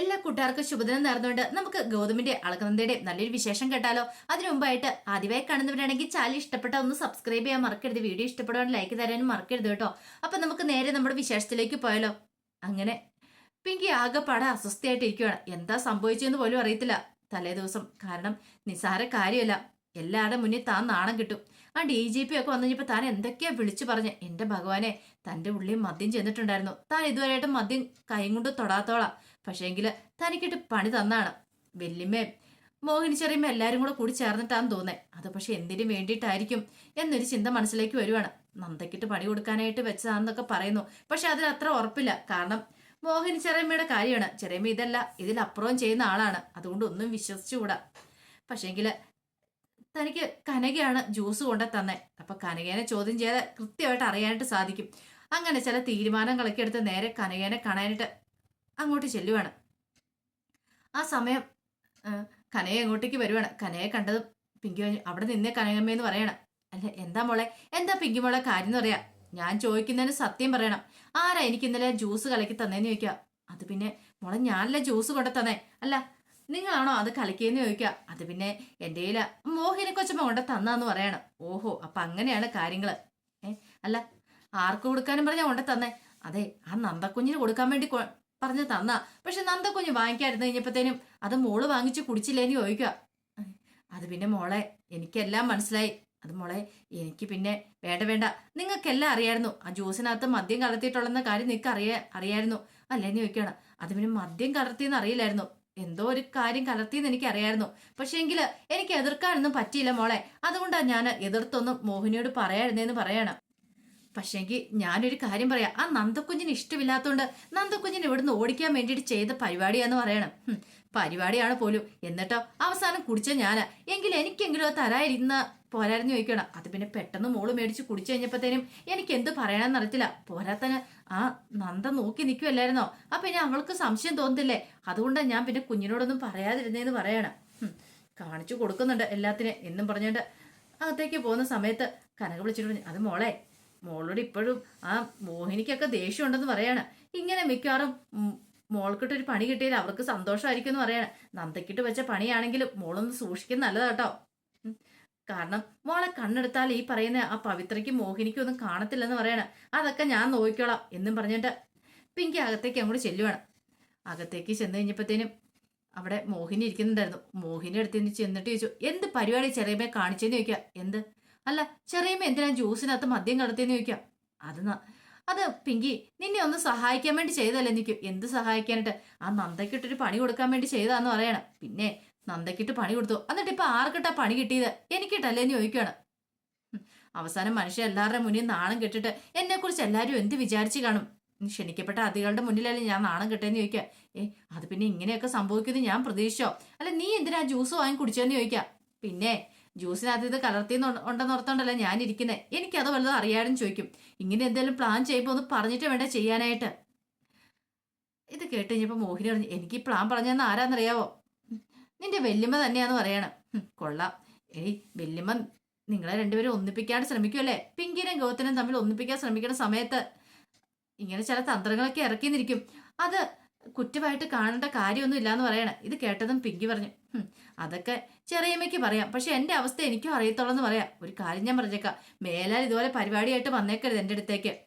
എല്ലാ കൂട്ടുകാർക്കും ശുഭദിനം നേർന്നുകൊണ്ട് നമുക്ക് ഗൗതമിന്റെ അളകനന്ദയുടെ നല്ലൊരു വിശേഷം കേട്ടാലോ. അതിനു മുമ്പായിട്ട് ആദ്യമായി കാണുന്നവരാണെങ്കിൽ ചാനൽ ഇഷ്ടപ്പെട്ട ഒന്ന് സബ്സ്ക്രൈബ് ചെയ്യാൻ മറക്കരുത്. വീഡിയോ ഇഷ്ടപ്പെടുവാൻ ലൈക്ക് തരാനും മറക്കരുത് കേട്ടോ. അപ്പൊ നമുക്ക് നേരെ നമ്മുടെ വിശേഷത്തിലേക്ക് പോയാലോ. അങ്ങനെ പിങ്കി ആകെപ്പാടെ അസ്വസ്ഥയായിട്ട് ഇരിക്കുകയാണ് എന്താ സംഭവിച്ചെന്ന് പോലും അറിയത്തില്ല. തലേ ദിവസം കാരണം നിസ്സാര കാര്യമല്ല. എല്ലാവരുടെ മുന്നിൽ താൻ നാണം കിട്ടും. ആ ഡി ജി പി ഒക്കെ വന്നു കഴിഞ്ഞപ്പോൾ താൻ എന്തൊക്കെയാ വിളിച്ചു പറഞ്ഞ്. എന്റെ ഭഗവാനെ തന്റെ ഉള്ളിൽ മദ്യം ചെന്നിട്ടുണ്ടായിരുന്നു. താൻ ഇതുവരെയായിട്ട് മദ്യം കൈ കൊണ്ട് തൊടാത്തോളാം പക്ഷേങ്കിൽ തനിക്കിട്ട് പണി തന്നാണ്. വല്യമ്മയും മോഹിനി ചെറിയമ്മ എല്ലാവരും കൂടെ കൂടി ചേർന്നിട്ടാന്ന് തോന്നേ. അത് പക്ഷെ എന്തിനു വേണ്ടിയിട്ടായിരിക്കും എന്നൊരു ചിന്ത മനസ്സിലേക്ക് വരുവാണ്. നന്ദക്കിട്ട് പണി കൊടുക്കാനായിട്ട് വെച്ചതാണെന്നൊക്കെ പറയുന്നു. പക്ഷെ അതിൽ അത്ര ഉറപ്പില്ല. കാരണം മോഹിനി ചെറിയമ്മയുടെ കാര്യമാണ്. ചെറിയമ്മ ഇതല്ല ഇതിലപ്പുറവും ചെയ്യുന്ന ആളാണ്. അതുകൊണ്ട് ഒന്നും വിശ്വസിച്ചുകൂടാ. പക്ഷേങ്കിൽ തനിക്ക് കനകയാണ് ജ്യൂസ് കൊണ്ട തന്നെ. അപ്പൊ കനകേനെ ചോദ്യം ചെയ്താൽ കൃത്യമായിട്ട് അറിയാനായിട്ട് സാധിക്കും. അങ്ങനെ ചില തീരുമാനങ്ങളൊക്കെ എടുത്ത് നേരെ കനകേനെ കാണാനായിട്ട് അങ്ങോട്ട് ചെല്ലുവാണ്. ആ സമയം കനയെ അങ്ങോട്ടേക്ക് വരുവാണ്. കനയെ കണ്ടതും പിങ്കി അവിടെ നിന്നേ കനകമ്മയെന്ന് പറയണം. അല്ല എന്താ മോളെ? എന്താ പിങ്കി മോളെ കാര്യം എന്ന് പറയാ? ഞാൻ ചോദിക്കുന്നതിന് സത്യം പറയണം. ആരാ എനിക്ക് ഇന്നലെ ജ്യൂസ് കലക്കി തന്നേന്ന് ചോദിക്കുക അത് പിന്നെ മോളെ ഞാനല്ല ജ്യൂസ് കൊണ്ടു തന്നേ. അല്ല നിങ്ങളാണോ അത് കളിക്കുകയെന്ന് ചോദിക്കുക അത് പിന്നെ എന്റെ കയ്യില. മോഹിനി കൊച്ചമ്മ കൊണ്ട് തന്നാന്ന് പറയണം. ഓഹോ അപ്പൊ അങ്ങനെയാണ് കാര്യങ്ങൾ ഏ അല്ല ആർക്ക് കൊടുക്കാനും പറഞ്ഞാ കൊണ്ട് തന്നേ? അതെ ആ നന്ദക്കുഞ്ഞിന് കൊടുക്കാൻ വേണ്ടി പറഞ്ഞ് തന്ന. പക്ഷെ നന്ദക്കുഞ്ഞ് വാങ്ങിക്കായിരുന്നു കഴിഞ്ഞപ്പോഴത്തേനും അത് മോൾ വാങ്ങിച്ച് കുടിച്ചില്ലേന്ന് ചോദിക്കുക അത് പിന്നെ മോളെ എനിക്കെല്ലാം മനസ്സിലായി. അത് മോളെ എനിക്ക് പിന്നെ വേണ്ട വേണ്ട. നിങ്ങൾക്കെല്ലാം അറിയായിരുന്നു. ആ ജ്യൂസിനകത്ത് മദ്യം കലർത്തിയിട്ടുള്ളെന്ന കാര്യം നിങ്ങൾക്ക് അറിയാ അറിയായിരുന്നു. അല്ലേന്ന് ചോദിക്കുകയാണ്. അത് പിന്നെ മദ്യം കലർത്തിയെന്ന് അറിയില്ലായിരുന്നു. എന്തോ ഒരു കാര്യം കലർത്തിയെന്ന് എനിക്ക് അറിയായിരുന്നു. പക്ഷേ എങ്കിൽ എനിക്ക് എതിർക്കാനൊന്നും പറ്റിയില്ല മോളെ. അതുകൊണ്ടാണ് ഞാൻ എതിർത്തൊന്നും മോഹിനിയോട് പറയായിരുന്നേന്ന് പറയണം. പക്ഷേങ്കിൽ ഞാനൊരു കാര്യം പറയാം. ആ നന്ദക്കുഞ്ഞിന് ഇഷ്ടമില്ലാത്തതുകൊണ്ട് നന്ദക്കുഞ്ഞിന് ഇവിടുന്ന് ഓടിക്കാൻ വേണ്ടിയിട്ട് ചെയ്ത പരിപാടിയാന്ന് പറയണം. പരിപാടിയാണ് പോലും. എന്നിട്ടോ അവസാനം കുടിച്ച ഞാനാ. എങ്കിൽ എനിക്കെങ്കിലും അത് തരായിരുന്ന പോരായിരുന്നു ചോദിക്കണം. അത് പിന്നെ പെട്ടെന്ന് മോൾ മേടിച്ച് കുടിച്ചു കഴിഞ്ഞപ്പോഴത്തേനും എനിക്ക് എന്ത് പറയണമെന്ന് അറിയത്തില്ല. പോരാത്തന് ആ നന്ദ നോക്കി നിൽക്കുമല്ലായിരുന്നോ അപ്പൊ പിന്നെ അവൾക്ക് സംശയം തോന്നത്തില്ലേ? അതുകൊണ്ടാണ് ഞാൻ പിന്നെ കുഞ്ഞിനോടൊന്നും പറയാതിരുന്നേന്ന് പറയണം. കാണിച്ചു കൊടുക്കുന്നുണ്ട് എല്ലാത്തിനും എന്നും പറഞ്ഞുകൊണ്ട് അകത്തേക്ക് പോകുന്ന സമയത്ത് കനക വിളിച്ചിട്ട് അത് മോളെ മോളോട് ഇപ്പോഴും ആ മോഹിനിക്കൊക്കെ ദേഷ്യമുണ്ടെന്ന് പറയാണ്. ഇങ്ങനെ മിക്കവാറും മോൾക്കിട്ടൊരു പണി കിട്ടിയാൽ അവർക്ക് സന്തോഷമായിരിക്കും എന്ന് പറയാണ്. നന്ദക്കിട്ട് വെച്ച പണിയാണെങ്കിലും മോളൊന്ന് സൂക്ഷിക്കുന്ന നല്ലതാ കേട്ടോ കാരണം മോളെ കണ്ണെടുത്താൽ ഈ പറയുന്ന ആ പവിത്രയ്ക്കും മോഹിനിക്കും ഒന്നും കാണത്തില്ലെന്ന് പറയാണ്. അതൊക്കെ ഞാൻ നോക്കിക്കോളാം എന്നും പറഞ്ഞിട്ട് പിങ്കി അകത്തേക്ക് അങ്ങോട്ട് ചെല്ലുവാണ്. അകത്തേക്ക് ചെന്ന് കഴിഞ്ഞപ്പോഴത്തേനും അവിടെ മോഹിനി ഇരിക്കുന്നുണ്ടായിരുന്നു. മോഹിനി അടുത്ത് ചെന്നിട്ട് ചോദിച്ചു എന്ത് പരിപാടി ചെറിയമ്മയെ കാണിച്ചെന്ന് ചോദിക്കുക? എന്ത്? അല്ല ചെറിയമ്മ എന്തിനാ ജ്യൂസിനകത്ത് മദ്യം കടത്തിയെന്ന് ചോദിക്കാം അത് അത് പിങ്കി നിന്നെ ഒന്ന് സഹായിക്കാൻ വേണ്ടി ചെയ്തല്ലേ നിൽക്കും എന്ത് സഹായിക്കാനായിട്ട്? ആ നന്ദക്കിട്ടൊരു പണി കൊടുക്കാൻ വേണ്ടി ചെയ്താന്ന് പറയണം. പിന്നെ നന്ദക്കിട്ട് പണി കൊടുത്തു. എന്നിട്ട് ഇപ്പൊ ആർക്കിട്ടാ പണി കിട്ടിയത്? എനിക്കിട്ടല്ലേ എന്ന് ചോദിക്കുകയാണ്. അവസാനം മനുഷ്യ എല്ലാവരുടെ മുന്നിൽ നാണം കെട്ടിട്ട് എന്നെ കുറിച്ച് എല്ലാവരും എന്ത് വിചാരിച്ചു കാണും? ക്ഷണിക്കപ്പെട്ട അതികളുടെ മുന്നിലല്ലേ ഞാൻ നാണം കിട്ടേന്ന് ചോദിക്കുക? ഏ അത് പിന്നെ ഇങ്ങനെയൊക്കെ സംഭവിക്കുന്നത് ഞാൻ പ്രതീക്ഷിച്ചോ? അല്ല നീ എന്തിനാ ജ്യൂസ് വാങ്ങി കുടിച്ചതെന്ന് ചോദിക്കാം പിന്നെ ജ്യൂസിനകത്ത് ഇത് കലർത്തി ഉണ്ടെന്ന് ഓർത്തോണ്ടല്ല ഞാൻ ഇരിക്കുന്നത് എനിക്കത് വല്ലതും അറിയാനും ചോദിക്കും. ഇങ്ങനെ എന്തെങ്കിലും പ്ലാൻ ചെയ്യുമ്പോൾ ഒന്ന് പറഞ്ഞിട്ട് വേണ്ട ചെയ്യാനായിട്ട്? ഇത് കേട്ട് കഴിഞ്ഞപ്പോൾ മോഹിനി പറഞ്ഞു എനിക്ക് പ്ലാൻ പറഞ്ഞതെന്ന് ആരാന്നറിയാവോ? നിന്റെ വല്യമ്മ തന്നെയാന്ന് പറയണം. കൊള്ളാം. ഏയ് വല്യമ്മ നിങ്ങളെ രണ്ടുപേരും ഒന്നിപ്പിക്കാൻ ശ്രമിക്കുമല്ലേ പിങ്കിനും ഗൗതനും തമ്മിൽ ഒന്നിപ്പിക്കാൻ ശ്രമിക്കുന്ന സമയത്ത് ഇങ്ങനെ ചില തന്ത്രങ്ങളൊക്കെ ഇറക്കിന്നിരിക്കും. അത് കുറ്റമായിട്ട് കാണേണ്ട കാര്യമൊന്നും ഇല്ലാന്ന് പറയണ. ഇത് കേട്ടതും പിങ്കി പറഞ്ഞു. അതൊക്കെ ചെറിയമ്മയ്ക്ക് പറയാം. പക്ഷെ എന്റെ അവസ്ഥ എനിക്കും അറിയത്തുള്ളെന്ന് പറയാം. ഒരു കാര്യം ഞാൻ പറഞ്ഞേക്കാം. മേലാൽ ഇതുപോലെ പരിപാടിയായിട്ട് വന്നേക്കരുത് എന്റെ അടുത്തേക്ക്.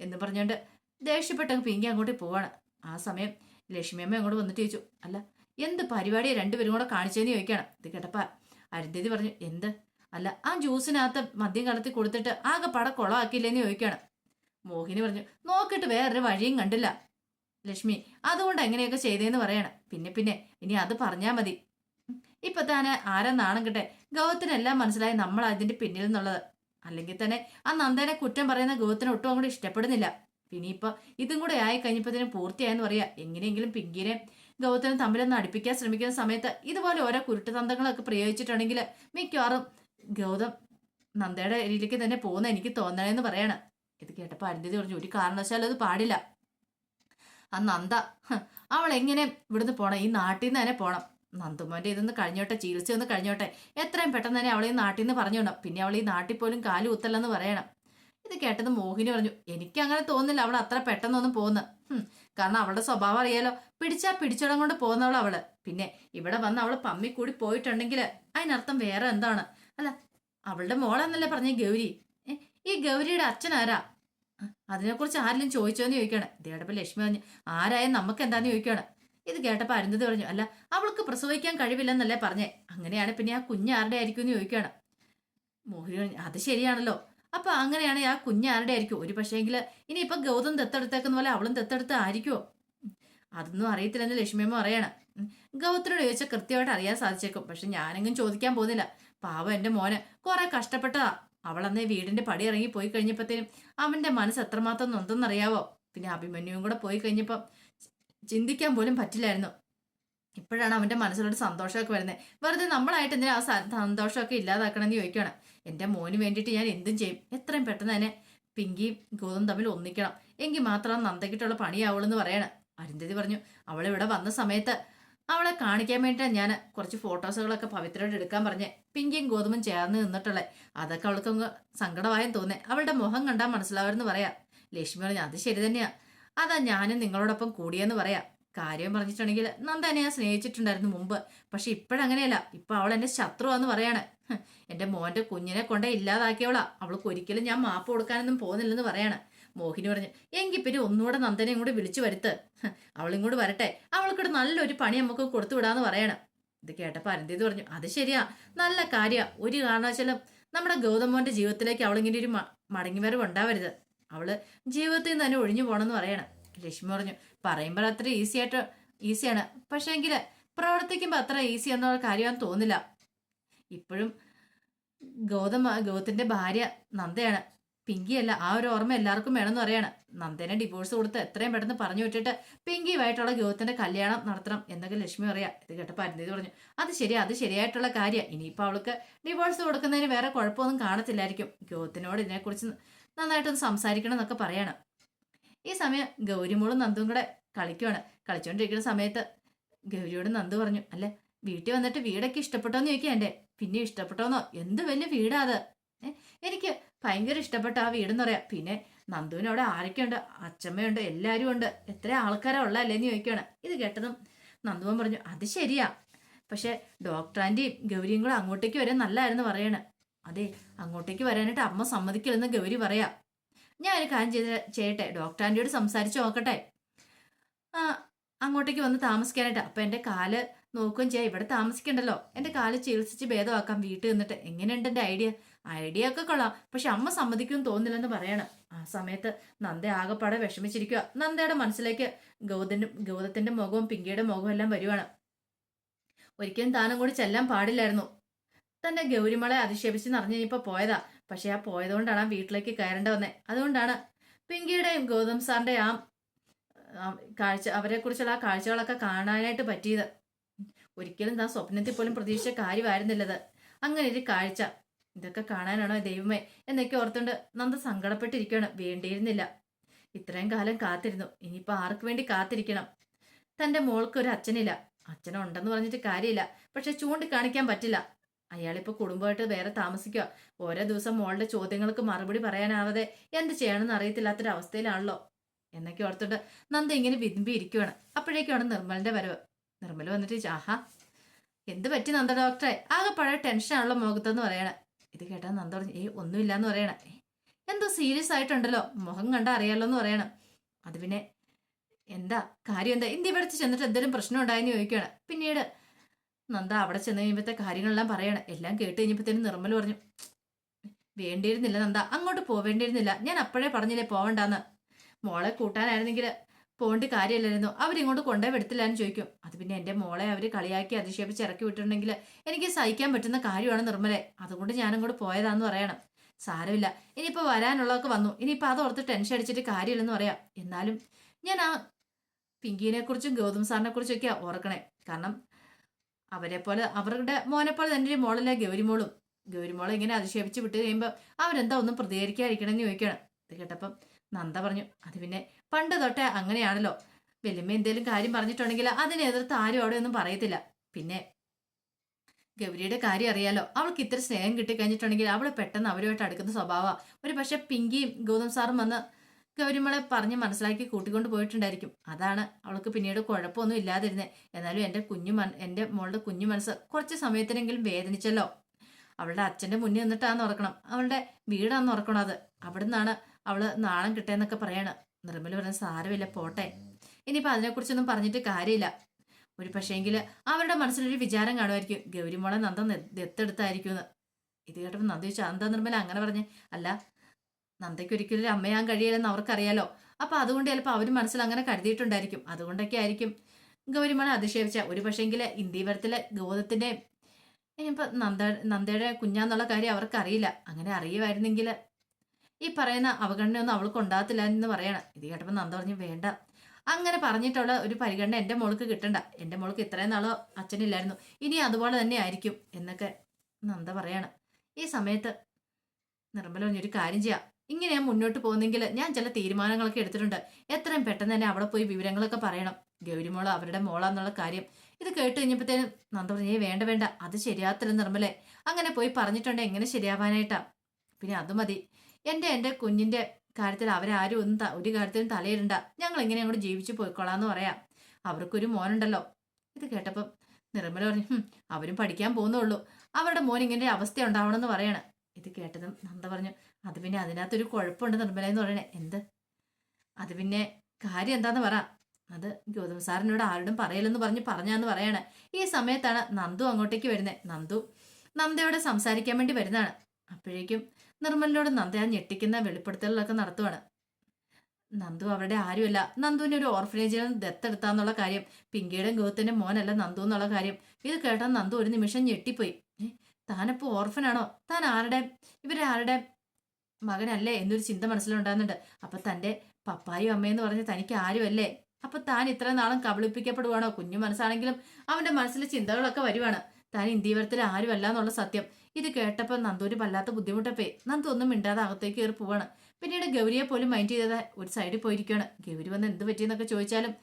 എന്ന് പറഞ്ഞുകൊണ്ട് ദേഷ്യപ്പെട്ട പിങ്കി അങ്ങോട്ട് പോവാണ്. ആ സമയം ലക്ഷ്മി അമ്മ അങ്ങോട്ട് വന്നിട്ട് ചോദിച്ചു അല്ല എന്ത് പരിപാടിയെ രണ്ടുപേരും കൂടെ കാണിച്ചതെന്ന് ചോദിക്കണം? ഇത് കേട്ടപ്പാ അരുന്ധതി പറഞ്ഞു എന്ത്? അല്ല ആ ജ്യൂസിനകത്ത് മദ്യം കലർത്തി കൊടുത്തിട്ട് ആകെ പട കുളമാക്കിയില്ലേന്ന് ചോദിക്കുകയാണ് മോഹിനി പറഞ്ഞു നോക്കിയിട്ട് വേറൊരു വഴിയും കണ്ടില്ല. ലക്ഷ്മി അതുകൊണ്ട് എങ്ങനെയൊക്കെ ചെയ്തേന്ന് പറയണം. പിന്നെ പിന്നെ ഇനി അത് പറഞ്ഞാൽ മതി. ഇപ്പൊ തന്നെ ആരാ നാണം കിട്ടെ മനസ്സിലായി നമ്മൾ അതിന്റെ പിന്നിൽ നിന്നുള്ളത്. അല്ലെങ്കിൽ തന്നെ ആ നന്ദനെ കുറ്റം പറയുന്ന ഗൗതത്തിന് ഒട്ടും അങ്ങോട്ട് ഇഷ്ടപ്പെടുന്നില്ല. പിന്നെ ഇപ്പൊ ഇതും കൂടെ ആയി കഴിഞ്ഞപ്പോഴത്തേനും പൂർത്തിയായെന്ന് പറയാ. എങ്ങനെയെങ്കിലും പിങ്കിനെ ഗൗതനും തമ്മിലൊന്ന് അടുപ്പിക്കാൻ ശ്രമിക്കുന്ന സമയത്ത് ഇതുപോലെ ഓരോ കുരുട്ടുതന്ത്രങ്ങളൊക്കെ പ്രയോഗിച്ചിട്ടുണ്ടെങ്കിൽ മിക്കവാറും ഗൗതം നന്ദയുടെ രീതിയിലേക്ക് തന്നെ പോകുന്ന എനിക്ക് തോന്നണേന്ന് പറയാണ്. ഇത് കേട്ടപ്പോൾ അരുന്ധതി പറഞ്ഞു ഒരു കാരണവശാലും അത് പാടില്ല. ആ നന്ദ അവൾ എങ്ങനെ ഇവിടുന്ന് പോണം? ഈ നാട്ടിൽ നിന്ന് തന്നെ പോണം. നന്ദുമോന്റെ ഇതൊന്ന് കഴിഞ്ഞോട്ടെ ചികിത്സ ഒന്ന് കഴിഞ്ഞോട്ടെ. എത്രയും പെട്ടെന്ന് തന്നെ അവളെ ഈ നാട്ടിൽ നിന്ന് പറഞ്ഞു വിടണം പിന്നെ അവൾ ഈ നാട്ടിൽ പോലും കാൽ കുത്തല്ലെന്ന് പറയണം. ഇത് കേട്ടത് മോഹിനി പറഞ്ഞു എനിക്ക് അങ്ങനെ തോന്നില്ല അവൾ അത്ര പെട്ടെന്നൊന്നും പോകുന്നു കാരണം അവളുടെ സ്വഭാവം അറിയാലോ. പിടിച്ചാ പിടിച്ചോടം കൊണ്ട് പോകുന്നവൾ അവൾ. പിന്നെ ഇവിടെ വന്ന് അവൾ പമ്മി കൂടി പോയിട്ടുണ്ടെങ്കിൽ അതിനർത്ഥം വേറെ എന്താണ്? അല്ല അവളുടെ മോളെന്നല്ലേ പറഞ്ഞ ഗൗരി? ഈ ഗൗരിയുടെ അച്ഛനാരാ? ആ, അതിനെക്കുറിച്ച് ആരെങ്കിലും ചോദിച്ചോന്ന് ചോദിക്കാണ് ഇതേടപ്പം ലക്ഷ്മി പറഞ്ഞു ആരായാലും നമുക്ക് എന്താന്ന് ചോദിക്കണം ഇത് കേട്ടപ്പോൾ അരുന്ധതി പറഞ്ഞു അല്ല അവൾക്ക് പ്രസവിക്കാൻ കഴിവില്ലെന്നല്ലേ പറഞ്ഞേ. അങ്ങനെയാണ് പിന്നെ ആ കുഞ്ഞ് ആരുടെ ആയിരിക്കും എന്ന് ചോദിക്കുകയാണ്. മോഹിനി പറഞ്ഞു അത് ശരിയാണല്ലോ. അപ്പൊ അങ്ങനെയാണെങ്കിൽ ആ കുഞ്ഞ് ആരുടെ ആയിരിക്കും? ഒരു പക്ഷേങ്കിൽ ഇനിയിപ്പൊ ഗൗതം ദത്തെടുത്തേക്കുന്ന പോലെ അവളും ദത്തെടുത്ത് ആയിരിക്കുമോ അതൊന്നും അറിയത്തില്ലെന്ന് ലക്ഷ്മിയമ്മ പറയാണ്. ഗൗതത്തിനോട് ചോദിച്ചാൽ കൃത്യമായിട്ട് അറിയാൻ സാധിച്ചേക്കും. പക്ഷെ ഞാനെങ്കിലും ചോദിക്കാൻ പോകുന്നില്ല. പാവം എന്റെ മോനെ. കുറെ കഷ്ടപ്പെട്ടതാ. അവളന്നേ വീടിന്റെ പടി ഇറങ്ങി പോയി കഴിഞ്ഞപ്പോഴത്തേനും അവന്റെ മനസ്സ് എത്രമാത്രം നൊന്തെന്നറിയാവോ? പിന്നെ അഭിമന്യുവും കൂടെ പോയി കഴിഞ്ഞപ്പം ചിന്തിക്കാൻ പോലും പറ്റില്ലായിരുന്നു. ഇപ്പോഴാണ് അവന്റെ മനസ്സിലൊരു സന്തോഷമൊക്കെ വരുന്നത് വെറുതെ നമ്മളായിട്ട് എന്തിനാ ആ സന്തോഷമൊക്കെ ഇല്ലാതാക്കണമെന്ന് ചോദിക്കണം എന്റെ മോന് വേണ്ടിയിട്ട് ഞാൻ എന്തും ചെയ്യും. എത്രയും പെട്ടെന്ന് തന്നെ പിങ്കിയും ഗോതും തമ്മിൽ ഒന്നിക്കണം. എങ്കിൽ മാത്രം നന്ദക്കിട്ടുള്ള പണിയാവുള്ളൂ എന്ന് പറയണം. അരുന്ധതി പറഞ്ഞു അവളിവിടെ വന്ന സമയത്ത് അവളെ കാണിക്കാൻ വേണ്ടിയിട്ടാണ് ഞാൻ കുറച്ച് ഫോട്ടോസുകളൊക്കെ പവിത്രയോട് എടുക്കാൻ പറഞ്ഞേ പിങ്കിയും ഗോതമ്പും ചേർന്ന് നിന്നിട്ടുള്ളത് അതൊക്കെ അവൾക്ക് അങ്ങ് സങ്കടമായെന്ന് തോന്നേ അവളുടെ മുഖം കണ്ടാൽ മനസ്സിലാവരുന്ന് പറയാം. ലക്ഷ്മി പറഞ്ഞു അത് ശരി തന്നെയാ. അതാ ഞാനും നിങ്ങളോടൊപ്പം കൂടിയെന്ന് പറയാം. കാര്യം പറഞ്ഞിട്ടുണ്ടെങ്കിൽ നന്ദ എന്നെ ഞാൻ സ്നേഹിച്ചിട്ടുണ്ടായിരുന്നു മുമ്പ്. പക്ഷെ ഇപ്പോഴങ്ങനെയല്ല. ഇപ്പൊ അവൾ എന്റെ ശത്രുവാന്ന് പറയാണ്. എന്റെ മോന്റെ കുഞ്ഞിനെ കൊണ്ടേ ഇല്ലാതാക്കിയവളാ. അവൾക്ക് ഒരിക്കലും ഞാൻ മാപ്പ് കൊടുക്കാനൊന്നും പോകുന്നില്ലെന്ന് പറയാണ്. മോഹിനി പറഞ്ഞു എങ്കിൽ പിന്നെ ഒന്നുകൂടെ നന്ദനെയും ഇങ്ങോട്ട് വിളിച്ചു വരുത്ത്. അവളിങ്ങോട്ട് വരട്ടെ. അവൾക്കിവിടെ നല്ലൊരു പണി നമുക്ക് കൊടുത്തു വിടാന്ന് പറയണം. ഇത് കേട്ടപ്പോൾ അരന്തീത് പറഞ്ഞു അത് ശരിയാ. നല്ല കാര്യ. ഒരു കാരണവശാലും നമ്മുടെ ഗൗതമോന്റെ ജീവിതത്തിലേക്ക് അവളിങ്ങനെ ഒരു മടങ്ങി മടങ്ങിവരവ് ഉണ്ടാവരുത്. അവൾ ജീവിതത്തിൽ നിന്ന് തന്നെ ഒഴിഞ്ഞു പോകണമെന്ന് പറയണം. ലക്ഷ്മി പറഞ്ഞു പറയുമ്പോൾ അത്ര ഈസി ആയിട്ട് ഈസിയാണ് പക്ഷേ എങ്കിൽ പ്രവർത്തിക്കുമ്പോൾ അത്ര ഈസി എന്നുള്ള കാര്യമാണെന്ന് തോന്നില്ല. ഇപ്പോഴും ഗൗതമ ഗൗതത്തിന്റെ ഭാര്യ നന്ദയാണ്. പിങ്കിയല്ല ആ ഒരു ഓർമ്മ എല്ലാവർക്കും വേണമെന്ന് പറയാണ്. നന്ദനെ ഡിവോഴ്സ് കൊടുത്ത് എത്രയും പെട്ടെന്ന് പറഞ്ഞു വിട്ടിട്ട് പിങ്കിയുമായിട്ടുള്ള ഗൗതത്തിന്റെ കല്യാണം നടത്തണം എന്നൊക്കെ ലക്ഷ്മി പറയാ. ഇത് കേട്ടപ്പോൾ അരുന്ധതി പറഞ്ഞു അത് ശരി അത് ശരിയായിട്ടുള്ള കാര്യം. ഇനിയിപ്പോൾ അവൾക്ക് ഡിവോഴ്സ് കൊടുക്കുന്നതിന് വേറെ കുഴപ്പമൊന്നും കാണത്തില്ലായിരിക്കും. ഗൗതത്തിനോട് ഇതിനെക്കുറിച്ച് നന്നായിട്ടൊന്ന് സംസാരിക്കണം എന്നൊക്കെ പറയണം. ഈ സമയം ഗൗരിമോളും നന്ദും കൂടെ കളിക്കുവാണ്. കളിച്ചുകൊണ്ടിരിക്കുന്ന സമയത്ത് ഗൗരിയോട് നന്ദു പറഞ്ഞു അല്ലെ വീട്ടിൽ വന്നിട്ട് വീടൊക്കെ ഇഷ്ടപ്പെട്ടോന്ന് ചോദിക്കാം എന്റെ പിന്നെ ഇഷ്ടപ്പെട്ടോന്നോ എന്ത് വലിയ വീടാ അത്? എനിക്ക് ഭയങ്കര ഇഷ്ടപ്പെട്ട ആ വീടെന്ന് പറയാം. പിന്നെ നന്ദുവിന് അവിടെ ആരൊക്കെയുണ്ട്? അച്ഛമ്മയുണ്ട് എല്ലാവരും ഉണ്ട് എത്ര ആൾക്കാരാ ഉള്ളതല്ലേന്ന് ചോദിക്കുകയാണ്. ഇത് കേട്ടതും നന്ദുവൻ പറഞ്ഞു അത് ശരിയാ. പക്ഷെ ഡോക്ടർ ഗൗരിയും കൂടെ അങ്ങോട്ടേക്ക് വരാൻ നല്ലതായിരുന്നു പറയണേ. അതെ അങ്ങോട്ടേക്ക് വരാനായിട്ട് അമ്മ സമ്മതിക്കില്ലെന്ന് ഗൗരി പറയാ. ഞാൻ ഒരു കാര്യം ചെയ്ത് ചെയ്യട്ടെ. ഡോക്ടർ സംസാരിച്ച് നോക്കട്ടെ. അങ്ങോട്ടേക്ക് വന്ന് താമസിക്കാനായിട്ട്. അപ്പം എന്റെ കാൽ നോക്കുകയും ചെയ്യാം. ഇവിടെ താമസിക്കണ്ടല്ലോ. എന്റെ കാൽ ചികിത്സിച്ച് ഭേദമാക്കാം വീട്ടിൽ നിന്നിട്ട്. എങ്ങനെയുണ്ട് എന്റെ ഐഡിയ? ഐഡിയ ഒക്കെ കൊള്ളാം. പക്ഷെ അമ്മ സമ്മതിക്കും തോന്നില്ലെന്ന് പറയണം. ആ സമയത്ത് നന്ദ ആകെപ്പാടെ വിഷമിച്ചിരിക്കുക. നന്ദയുടെ മനസ്സിലേക്ക് ഗൗതന്റെ ഗൗതത്തിന്റെ മുഖവും പിങ്കിയുടെ മുഖവും എല്ലാം വരുവാണ്. ഒരിക്കലും താനും കൂടി ചെല്ലാൻ പാടില്ലായിരുന്നു. തന്റെ ഗൗരിമളെ അധിക്ഷേപിച്ച് നിറഞ്ഞു കഴിഞ്ഞപ്പോൾ പോയതാ. പക്ഷെ ആ പോയതുകൊണ്ടാണ് ആ വീട്ടിലേക്ക് കയറേണ്ടി വന്നേ. അതുകൊണ്ടാണ് പിങ്കിയുടെയും ഗൗതം സാറിന്റെ ആ കാഴ്ച അവരെ കുറിച്ചുള്ള ആ കാഴ്ചകളൊക്കെ കാണാനായിട്ട് പറ്റിയത്. ഒരിക്കലും താൻ സ്വപ്നത്തിൽ പോലും പ്രതീക്ഷിച്ച കാര്യമായിരുന്നില്ലത്. അങ്ങനെ ഒരു കാഴ്ച. ഇതൊക്കെ കാണാനാണോ ദൈവമേ? എന്നൊക്കെ ഓർത്തുകൊണ്ട് നന്ദ സങ്കടപ്പെട്ടിരിക്കുകയാണ്. വേണ്ടിയിരുന്നില്ല. ഇത്രയും കാലം കാത്തിരുന്നു. ഇനിയിപ്പോൾ ആർക്ക് വേണ്ടി കാത്തിരിക്കണം? തന്റെ മോൾക്ക് ഒരു അച്ഛനില്ല. അച്ഛനുണ്ടെന്ന് പറഞ്ഞിട്ട് കാര്യമില്ല. പക്ഷെ ചൂണ്ടിക്കാണിക്കാൻ പറ്റില്ല. അയാളിപ്പോൾ കുടുംബമായിട്ട് വേറെ താമസിക്കുക ഓരോ ദിവസം മോളുടെ ചോദ്യങ്ങൾക്ക് മറുപടി പറയാനാവാതെ എന്ത് ചെയ്യണമെന്ന് അറിയത്തില്ലാത്തൊരവസ്ഥയിലാണല്ലോ. എന്നൊക്കെ ഓർത്തിട്ട് നന്ദ ഇങ്ങനെ വിതുമ്പി ഇരിക്കുവാണ് അപ്പോഴേക്കാണ് നിർമ്മലിന്റെ വരവ്. നിർമ്മൽ വന്നിട്ട് ആഹാ എന്ത് പറ്റി നന്ദ ഡോക്ടറെ? ആകെ പഴയ ടെൻഷനാണല്ലോ മുഖത്തെന്ന് പറയണേ. ഇത് കേട്ടാൽ നന്ദ പറഞ്ഞു ഏ ഒന്നുമില്ലാന്ന് പറയണേ. പറയണം എന്തോ സീരിയസ് ആയിട്ടുണ്ടല്ലോ മുഖം കണ്ട അറിയാലോ എന്ന് പറയണം. അത് പിന്നെ എന്താ കാര്യം എന്താ? ഇന്ത്യ ഇവിടെ ചെന്നിട്ട് എന്തെങ്കിലും പ്രശ്നം ഉണ്ടായെന്ന് ചോദിക്കുകയാണ്. പിന്നീട് നന്ദ അവിടെ ചെന്ന് കഴിയുമ്പോഴത്തെ കാര്യങ്ങളെല്ലാം പറയണം. എല്ലാം കേട്ട് കഴിഞ്ഞപ്പോഴത്തേനും നിർമ്മൽ പറഞ്ഞു വേണ്ടിയിരുന്നില്ല നന്ദ അങ്ങോട്ട് പോവേണ്ടിയിരുന്നില്ല. ഞാൻ അപ്പോഴേ പറഞ്ഞില്ലേ പോവണ്ടെന്ന്. മോളെ കൂട്ടാനായിരുന്നെങ്കിൽ പോകേണ്ട കാര്യമല്ലായിരുന്നു. അവരിങ്ങോട്ട് കൊണ്ടുപോയി വിടത്തില്ലാന്ന് ചോദിക്കും. അത് പിന്നെ എന്റെ മോളെ അവർ കളിയാക്കി അധിക്ഷേപിച്ച് ഇറക്കി വിട്ടിട്ടുണ്ടെങ്കിൽ എനിക്ക് സഹിക്കാൻ പറ്റുന്ന കാര്യമാണ് നിർമ്മലെ. അതുകൊണ്ട് ഞാനങ്ങോട്ട് പോയതാന്ന് പറയണം. സാരമില്ല. ഇനിയിപ്പോൾ വരാനുള്ളതൊക്കെ വന്നു. ഇനിയിപ്പോൾ അതോർത്ത് ടെൻഷൻ അടിച്ചിട്ട് കാര്യമില്ലെന്ന് പറയാം. എന്നാലും ഞാൻ ആ പിങ്കിനെ കുറിച്ചും ഗൗതം സാറിനെ കുറിച്ചൊക്കെയാ ഓർക്കണേ. കാരണം അവരെ പോലെ അവരുടെ മോനെ പോലെ തന്നെ മോളല്ലേ ഗൗരിമോളും. ഗൗരിമോളെ ഇങ്ങനെ അധിക്ഷേപിച്ച് വിട്ട് കഴിയുമ്പോൾ അവരെന്താ ഒന്നും പ്രതികരിക്കാതിരിക്കണം എന്ന് ചോദിക്കണം. ഇത് കേട്ടപ്പം നന്ദ പറഞ്ഞു. അത് പിന്നെ പണ്ട് തൊട്ടേ അങ്ങനെയാണല്ലോ. വലിയമ്മ എന്തെങ്കിലും കാര്യം പറഞ്ഞിട്ടുണ്ടെങ്കിൽ അതിനെ എതിർത്ത് ആരും അവിടെ ഒന്നും പറയത്തില്ല. പിന്നെ ഗൗരിയുടെ കാര്യം അറിയാലോ. അവൾക്ക് ഇത്ര സ്നേഹം കിട്ടിക്കഴിഞ്ഞിട്ടുണ്ടെങ്കിൽ അവൾ പെട്ടെന്ന് അവരുമായിട്ട് അടുക്കുന്ന സ്വഭാവമാണ് ഒരു പക്ഷെ പിങ്കിയും ഗൗതം സാറും വന്ന് ഗൗരിമളെ പറഞ്ഞ് മനസ്സിലാക്കി കൂട്ടിക്കൊണ്ട് പോയിട്ടുണ്ടായിരിക്കും. അതാണ് അവൾക്ക് പിന്നീട് കുഴപ്പമൊന്നും ഇല്ലാതിരുന്നത് എന്നാലും എന്റെ കുഞ്ഞു മൻ എന്റെ മോളുടെ കുഞ്ഞു മനസ്സ് കുറച്ച് സമയത്തിനെങ്കിലും വേദനിച്ചല്ലോ. അവളുടെ അച്ഛന്റെ മുന്നിൽ നിന്നിട്ടാന്ന് ഉറക്കണം. അവളുടെ വീടാന്ന് ഉറക്കണം അത് അവിടെ നിന്നാണ് അവൾ നാണം കിട്ടേന്നൊക്കെ പറയണം. നിർമ്മല പറഞ്ഞ സാരമില്ല പോട്ടെ. ഇനിയിപ്പോൾ അതിനെക്കുറിച്ചൊന്നും പറഞ്ഞിട്ട് കാര്യമില്ല. ഒരു പക്ഷേങ്കിൽ അവരുടെ മനസ്സിലൊരു വിചാരം കാണുമായിരിക്കും. ഗൗരിമോളെ നന്ദ ദത്തെടുത്തായിരിക്കും എന്ന് ഇത് കേട്ടപ്പോൾ നന്ദ ചോദിച്ചു എന്താ നിർമ്മല അങ്ങനെ പറഞ്ഞ്? അല്ല നന്ദയ്ക്ക് ഒരിക്കലും ഒരു അമ്മയാൻ കഴിയില്ലെന്ന് അവർക്കറിയാലോ. അപ്പൊ അതുകൊണ്ട് ചിലപ്പോൾ അവർ മനസ്സിൽ അങ്ങനെ കരുതിയിട്ടുണ്ടായിരിക്കും. അതുകൊണ്ടൊക്കെ ആയിരിക്കും ഗൗരിമോളെ അധിക്ഷേപിച്ച. ഒരു പക്ഷേങ്കിൽ ഇന്ത്യവരത്തിലെ ഗോതത്തിന്റെയും ഇനിയിപ്പോൾ നന്ദ നന്ദയുടെ കുഞ്ഞാന്നുള്ള കാര്യം അവർക്കറിയില്ല. അങ്ങനെ അറിയുമായിരുന്നെങ്കിൽ ഈ പറയുന്ന അവഗണനയൊന്നും അവൾക്ക് ഉണ്ടാകത്തില്ല എന്ന് പറയണം. ഇത് കേട്ടപ്പോൾ നന്ദ പറഞ്ഞു വേണ്ട. അങ്ങനെ പറഞ്ഞിട്ടുള്ള ഒരു പരിഗണന എന്റെ മോൾക്ക് കിട്ടണ്ട. എന്റെ മോൾക്ക് ഇത്രയും നാളോ അച്ഛനില്ലായിരുന്നു. ഇനി അതുപോലെ തന്നെ ആയിരിക്കും എന്നൊക്കെ നന്ദ പറയണം. ഈ സമയത്ത് നിർമ്മല പറഞ്ഞൊരു കാര്യം ചെയ്യാം. ഇങ്ങനെ ഞാൻ മുന്നോട്ട് പോകുന്നെങ്കിൽ ഞാൻ ചില തീരുമാനങ്ങളൊക്കെ എടുത്തിട്ടുണ്ട്. എത്രയും പെട്ടെന്ന് തന്നെ അവിടെ പോയി വിവരങ്ങളൊക്കെ പറയണം. ഗൗരിമോളോ അവരുടെ മോളാന്നുള്ള കാര്യം. ഇത് കേട്ട് കഴിഞ്ഞപ്പോഴത്തേനും നന്ദ പറഞ്ഞു വേണ്ട വേണ്ട. അത് ശരിയാത്തില്ല നിർമ്മലേ. അങ്ങനെ പോയി പറഞ്ഞിട്ടുണ്ടെങ്കിൽ എങ്ങനെ ശരിയാവാനായിട്ടാ? പിന്നെ അത് മതി. എന്റെ എന്റെ കുഞ്ഞിന്റെ കാര്യത്തിൽ അവരാരും ഒന്നും ഒരു കാര്യത്തിലും തലയിടണ്ട. ഞങ്ങൾ എങ്ങനെ അങ്ങോട്ട് ജീവിച്ചു പോയിക്കൊള്ളാന്ന് പറയാം. അവർക്കൊരു മോനുണ്ടല്ലോ. ഇത് കേട്ടപ്പം നിർമ്മല പറഞ്ഞു അവരും പഠിക്കാൻ പോകുന്നുള്ളൂ. അവരുടെ മോൻ ഇങ്ങനെ ഒരു അവസ്ഥ ഉണ്ടാവണമെന്ന് പറയണം. ഇത് കേട്ടതും നന്ദ പറഞ്ഞു അത് പിന്നെ അതിനകത്തൊരു കുഴപ്പമുണ്ട് നിർമ്മല എന്ന് പറയണേ. എന്ത്? അത് പിന്നെ കാര്യം എന്താന്ന് പറ. അത് ഗൗതം സാറിനോട് ആരോടും പറയലെന്ന് പറഞ്ഞ് പറഞ്ഞാന്ന് പറയാണ്. ഈ സമയത്താണ് നന്ദു അങ്ങോട്ടേക്ക് വരുന്നത് നന്ദു നന്ദയോട് സംസാരിക്കാൻ വേണ്ടി വരുന്നതാണ്. അപ്പോഴേക്കും നിർമ്മലിനോട് നന്ദ ആ ഞെട്ടിക്കുന്ന വെളിപ്പെടുത്തലുകളൊക്കെ നടത്തുവാണ്. നന്ദു അവരുടെ ആരുമല്ല. നന്ദുവിനെ ഒരു ഓർഫനേജിൽ നിന്ന് ദത്തെടുത്താന്നുള്ള കാര്യം പിങ്കിയുടെ ഗൗത്തിന്റെ മോനല്ല നന്ദു എന്നുള്ള കാര്യം. ഇത് കേട്ടാൽ നന്ദു ഒരു നിമിഷം ഞെട്ടിപ്പോയി. താനിപ്പോൾ താനിപ്പോ ഓർഫനാണോ താൻ ആരുടെ? ഇവരെ ആരുടെ? മകനല്ലേ എന്നൊരു ചിന്ത മനസ്സിലുണ്ടാകുന്നുണ്ട്. അപ്പൊ തന്റെ പപ്പായും അമ്മയെന്ന് പറഞ്ഞ് തനിക്ക് ആരുമല്ലേ? അപ്പൊ താൻ ഇത്ര നാളും കബളിപ്പിക്കപ്പെടുവാണോ? കുഞ്ഞു മനസ്സാണെങ്കിലും അവന്റെ മനസ്സിലെ ചിന്തകളൊക്കെ വരുവാണ്. താൻ ഇന്ത്യവരത്തിൽ ആരുമല്ല എന്നുള്ള സത്യം. ഇത് കേട്ടപ്പോൾ നന്ദൂര് വല്ലാത്ത ബുദ്ധിമുട്ടപ്പേ. നന്ദു ഒന്നും മിണ്ടാതെ അകത്തേക്ക് കയറി പോവാണ്. പിന്നീട് ഗൗരിയെ പോലും മൈൻഡ് ചെയ്തത് ഒരു സൈഡിൽ പോയിരിക്കുകയാണ് ഗൗരി വന്ന് എന്ത് പറ്റിയെന്നൊക്കെ ചോദിച്ചാലും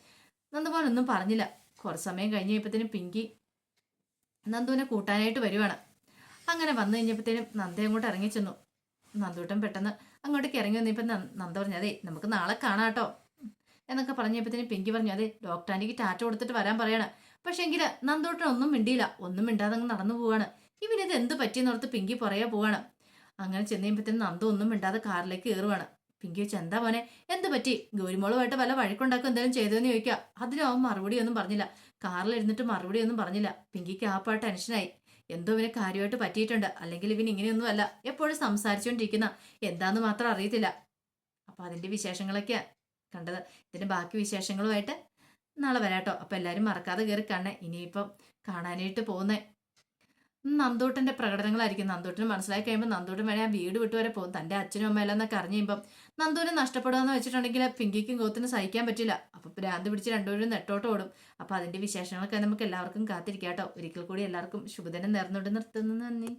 നന്ദുമോൻ ഒന്നും പറഞ്ഞില്ല. കുറച്ച് സമയം കഴിഞ്ഞ് കഴിഞ്ഞപ്പോഴത്തേനും പിങ്കി നന്ദുവിനെ കൂട്ടാനായിട്ട് വരുവാണ്. അങ്ങനെ വന്നു കഴിഞ്ഞപ്പോഴത്തേനും നന്ദ അങ്ങോട്ട് ഇറങ്ങി ചെന്നു. നന്ദൂട്ടൻ പെട്ടെന്ന് അങ്ങോട്ടേക്ക് ഇറങ്ങി വന്നപ്പോൾ നന്ദ പറഞ്ഞു അതെ നമുക്ക് നാളെ കാണാട്ടോ. എന്നൊക്കെ പറഞ്ഞപ്പോഴത്തേനും പിങ്കി പറഞ്ഞു അതെ ഡോക്ടർ ടാറ്റ കൊടുത്തിട്ട് വരാൻ പറയാണ്. പക്ഷേ എങ്കിൽ നന്ദൂട്ടൻ ഒന്നും മിണ്ടിയില്ല. ഒന്നും മിണ്ടാതെ അങ്ങ് നടന്നു പോവാണ്. ഇവനിത് എന്ത് പറ്റിയെന്നോർത്ത് പിങ്കി പുറകെ പോവാണ്. അങ്ങനെ ചെന്ന് നന്ദു ഒന്നും മിണ്ടാതെ കാറിലേക്ക് കയറുവാണ് പിങ്കി വെച്ച് എന്താ മോനെ? എന്ത് പറ്റി? ഗൗരിമോളുമായിട്ട് വല്ല വഴക്കുണ്ടാക്കും? എന്തെങ്കിലും ചെയ്തതെന്ന് ചോദിക്കുക അതിനും അവൻ മറുപടി ഒന്നും പറഞ്ഞില്ല. കാറിലിരുന്നിട്ട് മറുപടി ഒന്നും പറഞ്ഞില്ല. പിങ്കിക്ക് ആപ്പാ ടെൻഷനായി. എന്തോ ഇവന് കാര്യമായിട്ട് പറ്റിയിട്ടുണ്ട്. അല്ലെങ്കിൽ ഇവൻ ഇങ്ങനെയൊന്നും അല്ല. എപ്പോഴും സംസാരിച്ചുകൊണ്ടിരിക്കുന്ന എന്താന്ന് മാത്രം അറിയത്തില്ല. അപ്പൊ അതിന്റെ വിശേഷങ്ങളൊക്കെയാ കണ്ടത്. ഇതിന്റെ ബാക്കി വിശേഷങ്ങളുമായിട്ട് നാളെ വരാട്ടോ. അപ്പൊ എല്ലാരും മറക്കാതെ കയറി കാണണേ. ഇനിയിപ്പം കാണാനായിട്ട് പോകുന്നേ. നന്ദൂട്ടന്റെ പ്രകടനങ്ങളായിരിക്കും. നന്ദൂട്ടിന് മനസ്സിലായി കഴിയുമ്പോൾ നന്ദൂട്ടൻ വേണേ ആ വീട് വിട്ടു വരെ പോകും. തന്റെ അച്ഛനും അമ്മയെല്ലാം എന്നൊക്കെ അറിഞ്ഞു കഴിയുമ്പം നന്ദൂരെ നഷ്ടപ്പെടുകയെന്ന് വെച്ചിട്ടുണ്ടെങ്കിൽ പിങ്കിക്കും ഗോത്തിനും സഹിക്കാൻ പറ്റില്ല. അപ്പൊ ഭ്രാന്ത് പിടിച്ച് രണ്ടുപേരും നെട്ടോട്ട് ഓടും. അപ്പൊ അതിന്റെ വിശേഷങ്ങളൊക്കെ നമുക്ക് എല്ലാവർക്കും കാത്തിരിക്കാം കേട്ടോ. ഒരിക്കൽ കൂടി എല്ലാവർക്കും ശുഭദിനം നേർന്നുകൊണ്ട് നിർത്തുന്നു. നന്ദി.